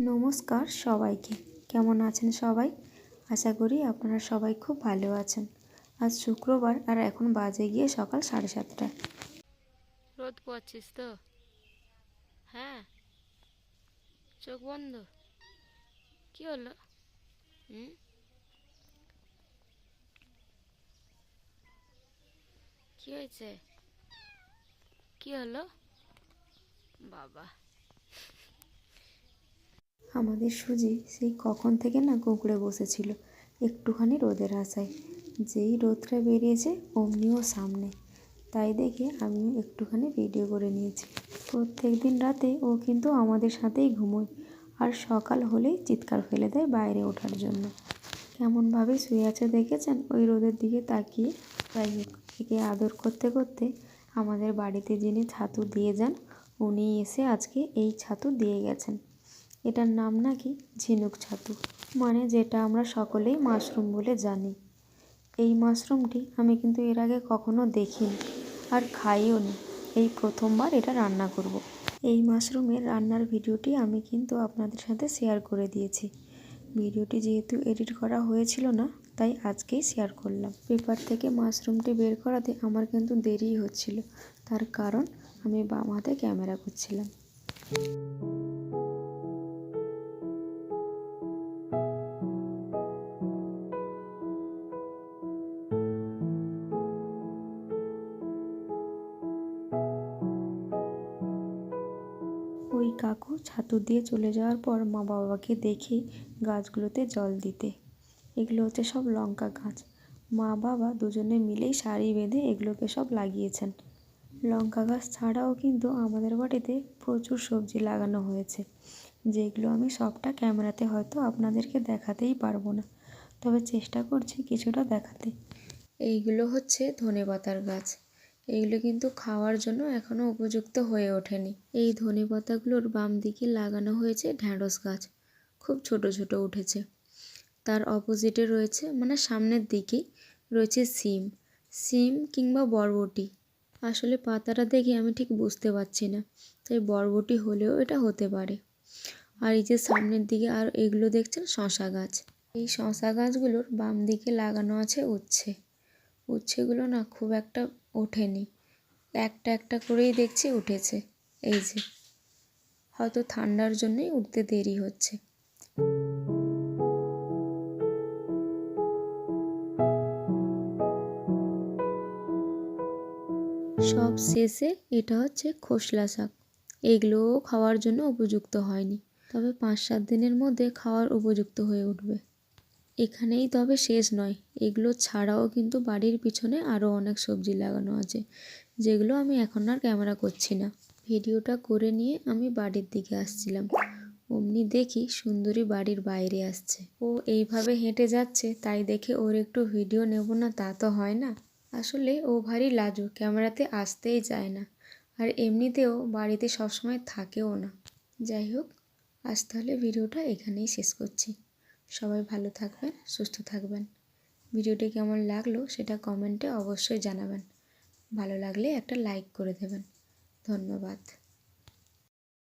নমস্কার সবাইকে। কেমন আছেন সবাই? আশা করি আপনারা সবাই খুব ভালো আছেন। আজ শুক্রবার আর এখন বাজে গিয়ে সকাল সাড়ে সাতটা। রোদ পড়ছিস তো? হ্যাঁ? চোখ বন্ধ? কি হলো? হুম? কি হয়েছে? কি হলো? বাবা। আমাদের সুজি সেই কখন থেকে না কুঁকড়ে বসেছিল, একটুখানি রোদের আশায়। যেই রোদটা বেরিয়েছে অমনিও সামনে। তাই দেখে আমিও একটুখানি ভিডিও করে নিয়েছি। প্রত্যেক দিন রাতে ও কিন্তু আমাদের সাথেই ঘুমোয়, আর সকাল হলেই চিৎকার ফেলে দেয় বাইরে ওঠার জন্য। কেমনভাবে শুয়ে আছে দেখেছেন? ওই রোদের দিকে তাকিয়ে। যাই হোক, একে আদর করতে করতে আমাদের বাড়িতে যিনি ছাতু দিয়ে যান, উনি এসে আজকে এই ছাতু দিয়ে গেছেন। এটার নাম নাকি ঝিনুক ছাতু। মানে যেটা আমরা সকলেই মাশরুম বলে জানি। এই মাশরুমটি আমি কিন্তু এর আগে কখনো দেখিনি আর খাইও নি। এই প্রথমবার এটা রান্না করব। এই মাশরুমের রান্নার ভিডিওটি আমি কিন্তু আপনাদের সাথে শেয়ার করে দিয়েছি। ভিডিওটি যেহেতু এডিট করা হয়েছিল না তাই আজকেই শেয়ার করলাম। পেপার থেকে মাশরুমটি বের করাতে আমার কিন্তু দেরি হচ্ছিল। তার কারণ আমি বাম হাতে ক্যামেরা করছিলাম ওই কাকু ছাতু দিয়ে চলে যাওয়ার পর মা বাবাকে দেখি গাছগুলোতে জল দিতে। এগুলো হচ্ছে সব লঙ্কা গাছ। মা বাবা দুজনে মিলেই শাড়ি বেঁধে এগুলোকে সব লাগিয়েছেন। লঙ্কা গাছ ছাড়াও কিন্তু আমাদের বাড়িতে প্রচুর সবজি লাগানো হয়েছে। যেগুলো আমি সবটা ক্যামেরাতে হয়তো আপনাদেরকে দেখাতেই পারব না। তবে চেষ্টা করছি কিছুটা দেখাতে। এইগুলো হচ্ছে ধনে পাতার গাছ। এইগুলো কিন্তু খাওয়ার জন্য এখনও উপযুক্ত হয়ে ওঠেনি। এই ধনে পাতাগুলোর বাম দিকে লাগানো হয়েছে ঢ্যাঁড়স গাছ। খুব ছোট ছোট উঠেছে। তার অপোজিটে রয়েছে মানে সামনের দিকেই রয়েছে সিম। সিম কিংবা বরবটি। আসলে পাতাটা দেখে আমি ঠিক বুঝতে পারছি না, তাই বরবটি হলেও এটা হতে পারে। আর এই যে সামনের দিকে আর এগুলো দেখছেন, শশা গাছ। এই শশা গাছগুলোর বাম দিকে লাগানো আছে উচ্ছে। উচ্ছেগুলো না খুব একটা ওঠেনি। একটা একটা করেই দেখছি উঠেছে, এই যে। হয়তো ঠান্ডার জন্যই উঠতে দেরি হচ্ছে। সব শেষে এটা হচ্ছে খোসলা শাক। এগুলোও খাওয়ার জন্য উপযুক্ত হয়নি। তবে পাঁচ সাত দিনের মধ্যে খাওয়ার উপযুক্ত হয়ে উঠবে। এখানেই তবে শেষ নয়। এগুলো ছাড়াও কিন্তু বাড়ির পিছনে আরও অনেক সবজি লাগানো আছে, যেগুলো আমি এখন আর ক্যামেরা করছি না। ভিডিওটা করে নিয়ে আমি বাড়ির দিকে আসছিলাম। অমনি দেখি সুন্দরী বাড়ির বাইরে আসছে। ও এইভাবে হেঁটে যাচ্ছে, তাই দেখে ওর একটু ভিডিও নেব না তা তো হয় না। আসলে ও ভারী লাজু ক্যামেরাতে আসতেই চায় না। আর এমনিতেও বাড়িতে সবসময় থাকেও না। যাই হোক, আজ তাহলে ভিডিওটা এখানেই শেষ করছি। সবাই ভালো থাকবেন, সুস্থ থাকবেন। ভিডিওটি কেমন লাগল সেটা কমেন্টে অবশ্যই জানাবেন। ভালো লাগলে একটা লাইক করে দেবেন। ধন্যবাদ।